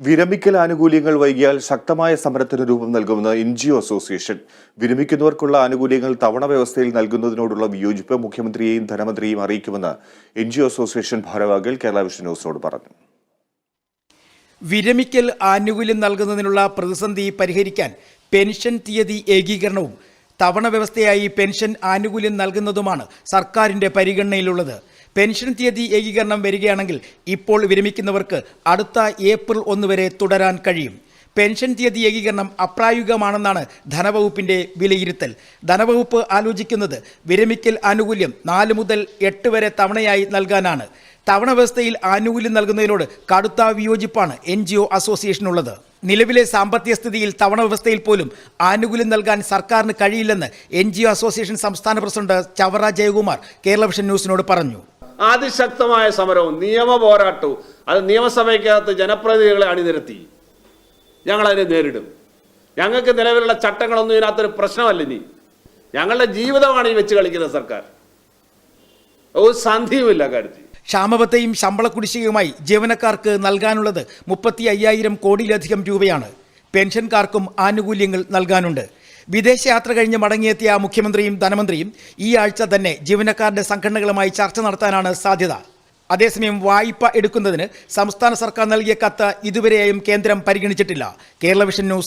വിരമിക്കൽ ആനുകൂല്യങ്ങൾ വൈകിയാൽ ശക്തമായ സമരത്തിന് രൂപം നൽകുമെന്ന് എൻ ജി ഒ അസോസിയേഷൻ. വിരമിക്കുന്നവർക്കുള്ള ആനുകൂല്യങ്ങൾ തവണ വ്യവസ്ഥയിൽ നൽകുന്നതിനോടുള്ള വിയോജിപ്പ് മുഖ്യമന്ത്രിയെയും ധനമന്ത്രിയെയും അറിയിക്കുമെന്ന് എൻ ജി ഒ അസോസിയേഷൻ ഭാരവാഹികൾ കേരള വിഷൻ ന്യൂസിനോട് പറഞ്ഞു. വിരമിക്കൽ ആനുകൂല്യം നൽകുന്നതിനുള്ള പ്രതിസന്ധി പരിഹരിക്കാൻ പെൻഷൻ തീയതി ഏകീകരണവും തവണ വ്യവസ്ഥയായി പെൻഷൻ ആനുകൂല്യം നൽകുന്നതുമാണ് സർക്കാരിന്റെ പരിഗണനയിലുള്ളത്. പെൻഷൻ തീയതി ഏകീകരണം വരികയാണെങ്കിൽ ഇപ്പോൾ വിരമിക്കുന്നവർക്ക് അടുത്ത ഏപ്രിൽ ഒന്ന് വരെ തുടരാൻ കഴിയും. പെൻഷൻ തീയതി ഏകീകരണം അപ്രായോഗികമാണെന്നാണ് ധനവകുപ്പിന്റെ വിലയിരുത്തൽ. ധനവകുപ്പ് ആലോചിക്കുന്നത് വിരമിക്കൽ ആനുകൂല്യം നാല് മുതൽ എട്ട് വരെ തവണയായി നൽകാനാണ്. തവണ വ്യവസ്ഥയിൽ ആനുകൂല്യം നൽകുന്നതിനോട് കടുത്ത വിയോജിപ്പാണ് എൻ ജി ഒ അസോസിയേഷനുള്ളത്. നിലവിലെ സാമ്പത്തിക സ്ഥിതിയിൽ തവണ വ്യവസ്ഥയിൽ പോലും ആനുകൂല്യം നൽകാൻ സർക്കാരിന് കഴിയില്ലെന്ന് എൻ അസോസിയേഷൻ സംസ്ഥാന പ്രസിഡന്റ് ചവറ ജയകുമാർ കേരള വിഷൻ ന്യൂസിനോട് പറഞ്ഞു. അതിശക്തമായ സമരവും നിയമ പോരാട്ടവും അത് നിയമസഭയ്ക്കകത്ത് ജനപ്രതിനിധികളെ അണിനിരത്തി. ഞങ്ങൾ അതിനെ നേരിടും. ഞങ്ങൾക്ക് നിലവിലുള്ള ചട്ടങ്ങളൊന്നും ഇതിനകത്തൊരു പ്രശ്നമല്ല ഇനി ഞങ്ങളുടെ ജീവിതമാണ് ഈ വെച്ച് കളിക്കുന്ന സർക്കാർ. ഒരു സന്ധിയുമില്ല കാര്യത്തിൽ. ക്ഷാമബത്തയും ശമ്പള കുടിശ്ശികയുമായി ജീവനക്കാർക്ക് നൽകാനുള്ളത് മുപ്പത്തി അയ്യായിരം കോടിയിലധികം രൂപയാണ്. പെൻഷൻകാർക്കും ആനുകൂല്യങ്ങൾ നൽകാനുണ്ട്. വിദേശയാത്ര കഴിഞ്ഞ് മടങ്ങിയെത്തിയ മുഖ്യമന്ത്രിയും ധനമന്ത്രിയും ഈ ആഴ്ച തന്നെ ജീവനക്കാരുടെ സംഘടനകളുമായി ചർച്ച നടത്താനാണ് സാധ്യത. അതേസമയം വായ്പ എടുക്കുന്നതിന് സംസ്ഥാന സർക്കാർ നൽകിയ കത്ത് ഇതുവരെയും കേന്ദ്രം പരിഗണിച്ചിട്ടില്ല. Kerala vision news